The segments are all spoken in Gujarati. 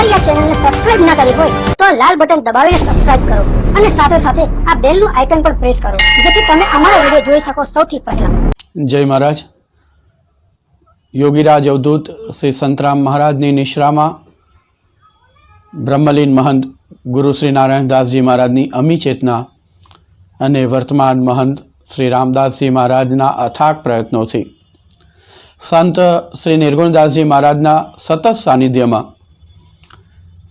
અમારી આ ચેનલને સબસ્ક્રાઇબ ના કરી હોય, તો આ લાલ બટન દબાવીને સબસ્ક્રાઇબ કરો અને સાથે સાથે આ બેલનું આઇકન પણ પ્રેસ કરો, જેથી તમે અમારા વીડિયો જોઈ શકો સૌથી પહેલા. જય મહારાજ. યોગીરાજ અવધૂત શ્રી સંતરામ મહારાજની નિશ્રામાં બ્રહ્મલીન મહંત ગુરુ શ્રી નારાયણદાસજી મહારાજની અમી ચેતના અને વર્તમાન મહંત શ્રી રામદાસજી મહારાજના અથાગ પ્રયત્નોથી સંત શ્રી નિર્ગુણદાસજી મહારાજના સતત સાનિધ્યમાં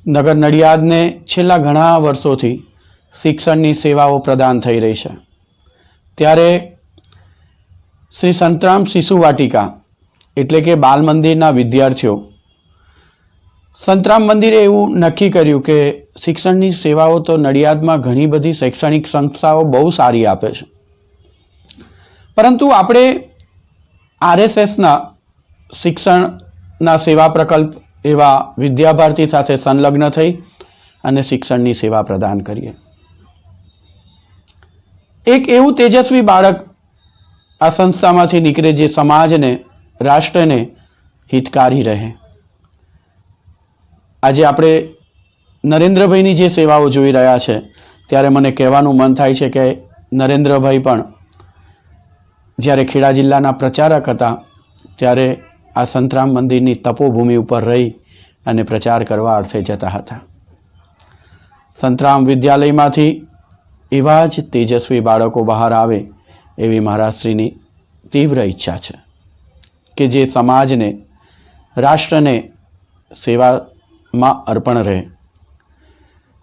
નગર નડિયાદને છેલ્લા ઘણા વર્ષોથી શિક્ષણની સેવાઓ પ્રદાન થઈ રહી છે. ત્યારે શ્રી સંતરામ શિશુ વાટિકા એટલે કે બાલ મંદિરના વિદ્યાર્થીઓ, સંતરામ મંદિરે એવું નક્કી કર્યું કે શિક્ષણની સેવાઓ તો નડિયાદમાં ઘણી બધી શૈક્ષણિક સંસ્થાઓ બહુ સારી આપે છે. પરંતુ આપણે આરએસએસના શિક્ષણના સેવા પ્રકલ્પ એવા વિદ્યાભારતી સાથે સંલગ્ન થઈ અને શિક્ષણની સેવા પ્રદાન કરીએ. એક એવું તેજસ્વી બાળક આ સંસ્થામાંથી નીકળે જે સમાજને, રાષ્ટ્રને હિતકારી રહે. આજે આપણે નરેન્દ્રભાઈની જે સેવાઓ જોઈ રહ્યા છે, ત્યારે મને કહેવાનું મન થાય છે કે નરેન્દ્રભાઈ પણ જ્યારે ખેડા જિલ્લાના પ્રચારક હતા, ત્યારે આ સંતરામ મંદિરની તપોભૂમિ ઉપર રહી અને પ્રચાર કરવા અર્થે જતા હતા. સંતરામ વિદ્યાલયમાંથી એવા જ તેજસ્વી બાળકો બહાર આવે એવી મહારાજશ્રીની તીવ્ર ઈચ્છા છે કે જે સમાજને, રાષ્ટ્રને સેવામાં અર્પણ રહે.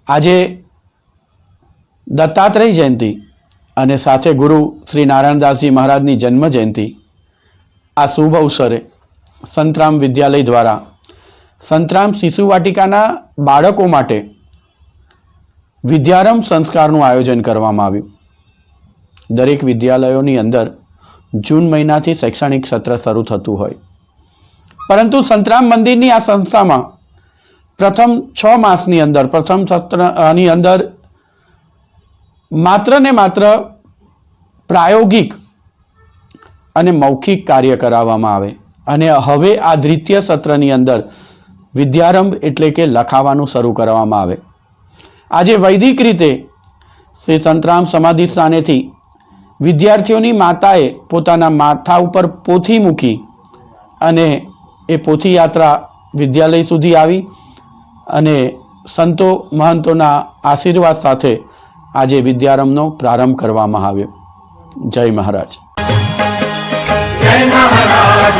આજે દત્તાત્રેય જયંતિ અને સાથે ગુરુ શ્રી નારાયણદાસજી મહારાજની જન્મ જયંતિ આ શુભ અવસરે સંતરામ વિદ્યાલય દ્વારા સંતરામ શિશુ વાટિકાના બાળકો માટે વિદ્યારંભ સંસ્કારનું આયોજન કરવામાં આવ્યું. દરેક વિદ્યાલયોની અંદર જૂન મહિનાથી શૈક્ષણિક સત્ર શરૂ થતું હોય. પરંતુ સંતરામ મંદિરની આ સંસ્થામાં પ્રથમ છ માસની અંદર, પ્રથમ સત્રની અંદર માત્ર ને માત્ર પ્રાયોગિક અને મૌખિક કાર્ય કરાવવામાં આવે. અને હવે આ દ્વિતીય સત્રની અંદર વિદ્યારંભ એટલે કે લખાવાનું શરૂ કરવામાં આવે. આજે વૈદિક રીતે શ્રી સંતરામ સમાધિ સ્થાનેથી વિદ્યાર્થીઓની માતાએ પોતાના માથા ઉપર પોથી મૂકી અને એ પોથી યાત્રા વિદ્યાલય સુધી આવી અને સંતો મહંતોના આશીર્વાદ સાથે આજે વિદ્યારંભનો પ્રારંભ કરવામાં આવ્યો. જય મહારાજ. જય મહારાજ.